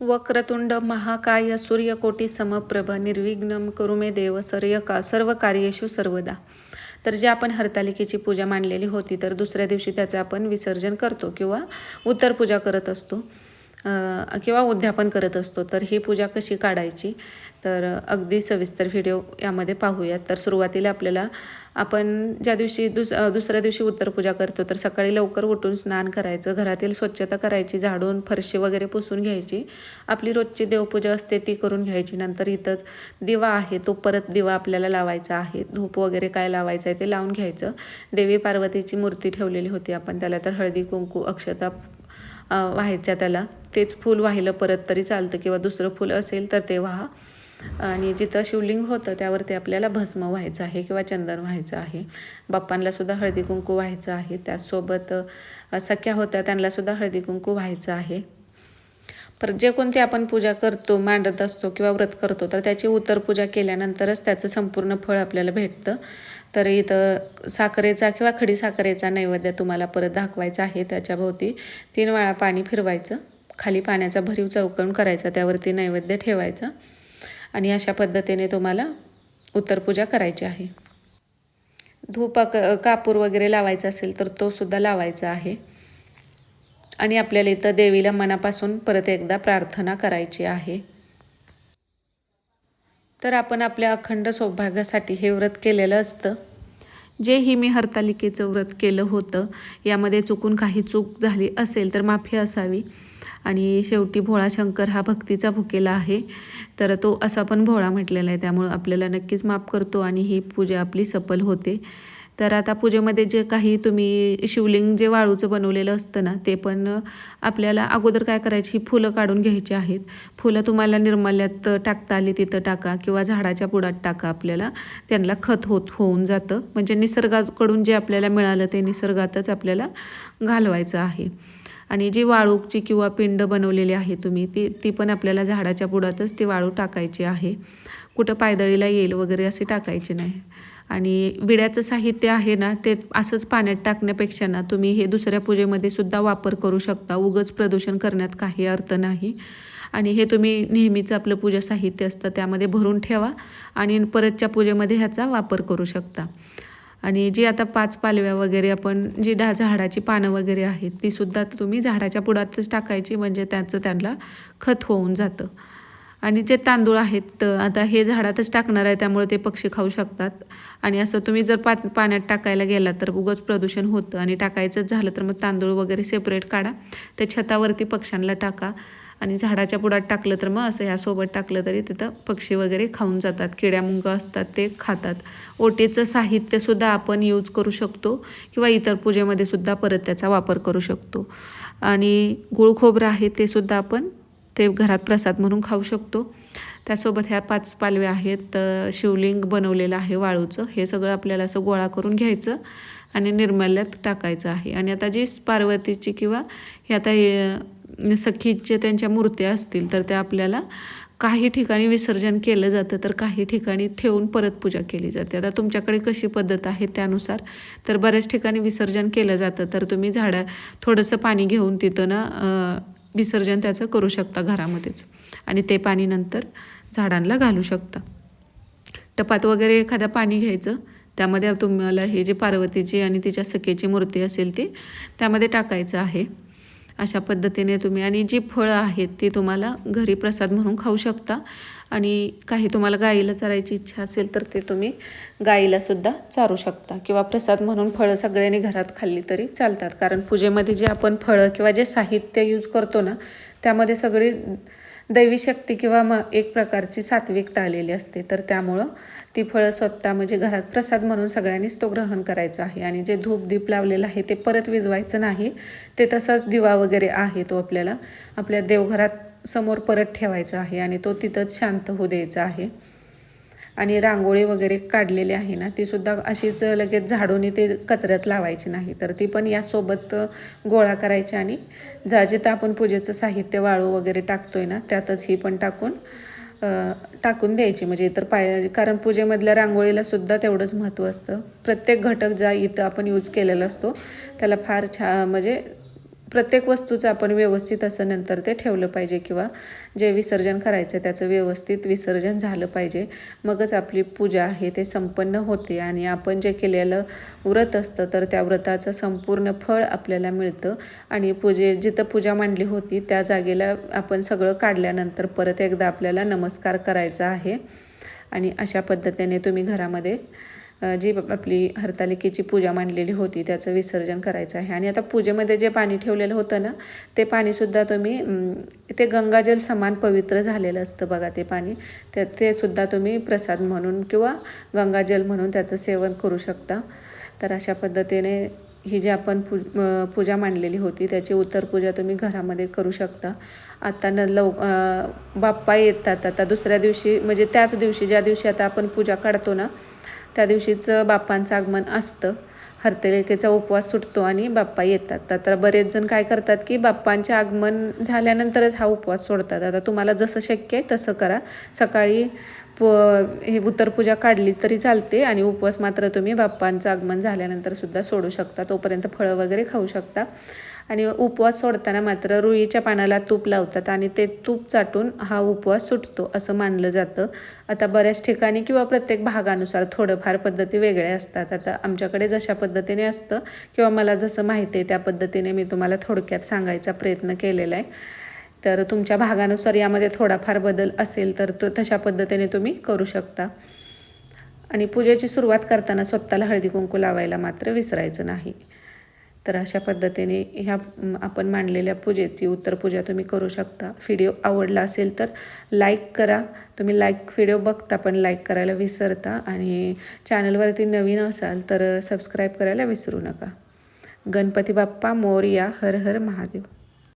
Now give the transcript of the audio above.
वक्रतुंड महाकाय सूर्यकोटी समप्रभ निर्विघ्न करुमे देव सर्य का सर्व कार्येषु सर्वदा. तर जे आपण हरतालिकेची पूजा मांडलेली होती तर दुसऱ्या दिवशी त्याचं आपण विसर्जन करतो किंवा उत्तर पूजा करत असतो. किंवा उद्यापन करत असतो तर ही पूजा कशी काढायची? तर अगदी सविस्तर व्हिडिओ यामध्ये पाहूयात. तर सुरुवातीला आपल्याला आपण ज्या दिवशी दुस दुसऱ्या दिवशी उत्तर पूजा करतो तर सकाळी लवकर उठून स्नान करायचं घरातील स्वच्छता करायची झाडून फरशी वगैरे पुसून घ्यायची. आपली रोजची देवपूजा असते ती करून घ्यायची. नंतर इथंच दिवा आहे तो परत दिवा आपल्याला लावायचा आहे. धूप वगैरे काय लावायचं आहे ते लावून घ्यायचं. देवी पार्वतीची मूर्ती ठेवलेली होती आपण त्याला तर हळदी कुंकू अक्षता व्हायच्या त्याला. तेच फूल वाहिलं परत तरी चालतं किंवा दुसरं फूल असेल तर ते व्हा. आणि जिथं शिवलिंग होतं त्यावरती आपल्याला भस्म व्हायचं आहे किंवा चंदन व्हायचं आहे. बाप्पांनासुद्धा हळदी कुंकू व्हायचं आहे. त्याचसोबत सख्या होत्या त्यांनासुद्धा हळदी कुंकू व्हायचं आहे. पर जे कोणते आपण पूजा करतो मांडत असतो किंवा व्रत करतो तर त्याची उत्तर पूजा केल्यानंतरच त्याचं संपूर्ण फळ आपल्याला भेटतं. तर इथं साखरेचा किंवा खडी साखरेचा नैवेद्य तुम्हाला परत दाखवायचा आहे त्याच्याभोवती. तीन वेळा पाणी फिरवायचं. खाली पाण्याचा भरीव चौकण करायचा त्यावरती नैवेद्य ठेवायचा. आणि अशा पद्धतीने तुम्हाला उत्तर पूजा करायची आहे. धूप क- कापूर वगैरे लावायचा असेल तर तो सुद्धा लावायचा आहे. आणि आपल्याला इथं देवीला मनापासून परत एकदा प्रार्थना करायची आहे. तर आपण आपल्या अखंड सौभाग्यासाठी हे व्रत केलेलं असतं. जे ही मी हरतालिकेचं व्रत केलं होतं यामध्ये चुकून काही चूक झाली असेल तर माफी असावी. आणि शेवटी भोळा शंकर हा भक्तीचा भुकेला आहे. तर तो असा पण भोळा म्हटलेला आहे त्यामुळं आपल्याला नक्कीच माफ करतो आणि ही पूजा आपली सफल होते. तर आता पूजेमध्ये जे काही तुम्ही शिवलिंग जे वाळूचं बनवलेलं असतं ना ते पण आपल्याला अगोदर काय करायची फुलं काढून घ्यायची आहेत. फुलं तुम्हाला निर्मल्यात टाकता आली तिथं टाका किंवा झाडाच्या पुढात टाका आपल्याला. त्यांना खत होत होऊन जातं. म्हणजे निसर्गाकडून जे आपल्याला मिळालं ते निसर्गातच आपल्याला घालवायचं आहे. आणि जी वाळूची किंवा पिंड बनवलेली आहे तुम्ही ती ती पण आपल्याला झाडाच्या पुढातच ती वाळू टाकायची आहे. कुठं पायदळीला येईल वगैरे असे टाकायचे नाही. आणि विड्याचं साहित्य आहे ना ते असंच पाण्यात टाकण्यापेक्षा ना तुम्ही हे दुसऱ्या पूजेमध्ये सुद्धा वापर करू शकता. उगच प्रदूषण करण्यात काही अर्थ नाही. आणि हे तुम्ही नेहमीचं आपलं पूजा साहित्य असतं त्यामध्ये भरून ठेवा आणि परतच्या पूजेमध्ये ह्याचा वापर करू शकता. आणि जी आता पाच पालव्या वगैरे आपण जी डा झाडाची पानं वगैरे आहेत ती सुद्धा तुम्ही झाडाच्या पुढातच टाकायची म्हणजे त्याचं त्यांना खत होऊन जातं. आणि जे तांदूळ आहेत तर आता हे झाडातच टाकणार आहे त्यामुळे ते पक्षी खाऊ शकतात. आणि असं तुम्ही जर पा पाण्यात टाकायला गेला तर उगच प्रदूषण होतं. आणि टाकायचंच झालं तर मग तांदूळ वगैरे सेपरेट काढा. त्या छतावरती पक्ष्यांना टाका. आणि झाडाच्या पुढात टाकलं तर मग असं ह्यासोबत टाकलं तरी तिथं पक्षी वगैरे खाऊन जातात. किड्यामुंग असतात ते खातात. ओटेचं साहित्यसुद्धा आपण यूज करू शकतो किंवा इतर पूजेमध्ये सुद्धा परत त्याचा वापर करू शकतो. आणि गुळ खोबरं आहे ते सुद्धा आपण ते घरात प्रसाद म्हणून खाऊ शकतो. त्यासोबत ह्या पाच पालव्या आहेत शिवलिंग बनवलेलं आहे वाळूचं. हे सगळं आपल्याला असं गोळा करून घ्यायचं आणि निर्मल्यात टाकायचं आहे. आणि आता जी पार्वतीची किंवा हे आता हे सखीचे त्यांच्या मूर्त्या असतील तर त्या आपल्याला काही ठिकाणी विसर्जन केलं जातं तर काही ठिकाणी ठेवून परत पूजा केली जाते. आता तुमच्याकडे कशी पद्धत आहे त्यानुसार? तर बऱ्याच ठिकाणी विसर्जन केलं जातं तर तुम्ही झाडा थोडंसं पाणी घेऊन तिथं ना विसर्जन त्याचं करू शकता घरामध्येच. आणि ते पाणी नंतर झाडांना घालू शकता. टपात वगैरे एखादं पाणी घ्यायचं त्यामध्ये तुम्हाला हे जे पार्वतीची आणि तिच्या सखेची मूर्ती असेल ती त्यामध्ये टाकायचं आहे. अशा पद्धतीने तुम्ही आणि जी फळं आहेत ती तुम्हाला घरी प्रसाद म्हणून खाऊ शकता. आणि काही तुम्हाला गाईला चारायची इच्छा असेल तर ते तुम्ही गाईला सुद्धा चारू शकता किंवा प्रसाद म्हणून फळं सगळ्यांनी घरात खाल्ली तरी चालतात. कारण पूजेमध्ये जे आपण फळं किंवा जे साहित्य यूज करतो ना त्यामध्ये सगळी दैवी शक्ती किंवा मग एक प्रकारची सात्विकता आलेली असते. तर त्यामुळं ती फळं स्वतः म्हणजे घरात प्रसाद म्हणून सगळ्यांनीच तो ग्रहण करायचा आहे. आणि जे धूप दीप लावलेलं आहे ते परत विजवायचं नाही. ते तसाच दिवा वगैरे आहे तो आपल्याला आपल्या देवघरात समोर परत ठेवायचा आहे आणि तो तिथंच शांत होऊ द्यायचा आहे. आणि रांगोळी वगैरे काढलेली आहे ना ती सुद्धा अशीच लगेच झाडूनी ते कचऱ्यात लावायची नाही. तर ती पण यासोबत गोळा करायची आणि जा जिथं आपण पूजेचं साहित्य वाळू वगैरे टाकतोय ना त्यातच ही पण टाकून टाकून द्यायची. म्हणजे इतर पाय कारण पूजेमधल्या रांगोळीला सुद्धा तेवढंच महत्त्व असतं. प्रत्येक घटक जा इथं आपण यूज केलेला असतो त्याला फार छा म्हणजे प्रत्येक वस्तूचं आपण व्यवस्थित असं नंतर ते ठेवलं पाहिजे किंवा जे विसर्जन करायचं त्याचं व्यवस्थित विसर्जन झालं पाहिजे. मगच आपली पूजा आहे ते संपन्न होते आणि आपण जे केलेलं व्रत असतं तर त्या व्रताचं संपूर्ण फळ आपल्याला मिळतं. आणि पूजे जिथं पूजा मांडली होती त्या जागेला आपण सगळं काढल्यानंतर परत एकदा आपल्याला नमस्कार करायचा आहे. आणि अशा पद्धतीने तुम्ही घरामध्ये जी आपली हरतालिकेची पूजा मांडलेली होती त्याचं विसर्जन करायचं आहे. आणि आता पूजेमध्ये जे पाणी ठेवलेलं होतं ना ते पाणीसुद्धा तुम्ही ते गंगाजल समान पवित्र झालेलं असतं बघा ते पाणी. ते ते सुद्धा तुम्ही प्रसाद म्हणून किंवा गंगाजल म्हणून त्याचं सेवन करू शकता. तर अशा पद्धतीने ही जी आपण पूज पूजा मांडलेली होती त्याची उत्तर पूजा तुम्ही घरामध्ये करू शकता. आता न लव बाप्पा येतात आता. दुसऱ्या दिवशी म्हणजे त्याच दिवशी ज्या दिवशी आता आपण पूजा काढतो ना त्या दिवशीच बाप्पांचं आगमन असतं. हरतेलेकेचा उपवास सुटतो आणि बाप्पा येतात. तर बरेच जण काय करतात की बाप्पांचे आगमन झाल्यानंतरच हा उपवास सोडतात. आता तुम्हाला जसं शक्य आहे तसं करा. सकाळी प हे उत्तरपूजा काढली तरी चालते आणि उपवास मात्र तुम्ही बाप्पांचं आगमन झाल्यानंतर सुद्धा सोडू शकता. तोपर्यंत फळं वगैरे खाऊ शकता. आणि उपवास सोडताना मात्र रुईच्या पानाला तूप लावतात आणि ते तूप चाटून हा उपवास सुटतो असं मानलं जातं. आता बऱ्याच ठिकाणी किंवा प्रत्येक भागानुसार थोडंफार पद्धती वेगळ्या असतात. आता आमच्याकडे जशा पद्धतीने असतं किंवा मला जसं माहिती आहे त्या पद्धतीने मी तुम्हाला थोडक्यात सांगायचा प्रयत्न केलेला आहे. तर तुमच्या भागानुसार यामध्ये थोडाफार बदल असेल तर तो तशा पद्धतीने तुम्ही करू शकता. आणि पूजेची सुरुवात करताना स्वतःला हळदी कुंकू लावायला मात्र विसरायचं नाही. तर अशा पद्धतीने ह्या आपण मांडलेल्या पूजेची उत्तर पूजा तुम्ही करू शकता. व्हिडिओ आवडला असेल तर लाईक करा. तुम्ही लाईक व्हिडिओ बघता पण लाईक करायला विसरता आणि चॅनलवरती नवीन असाल तर सबस्क्राईब करायला विसरू नका. गणपती बाप्पा मोरया हर हर महादेव.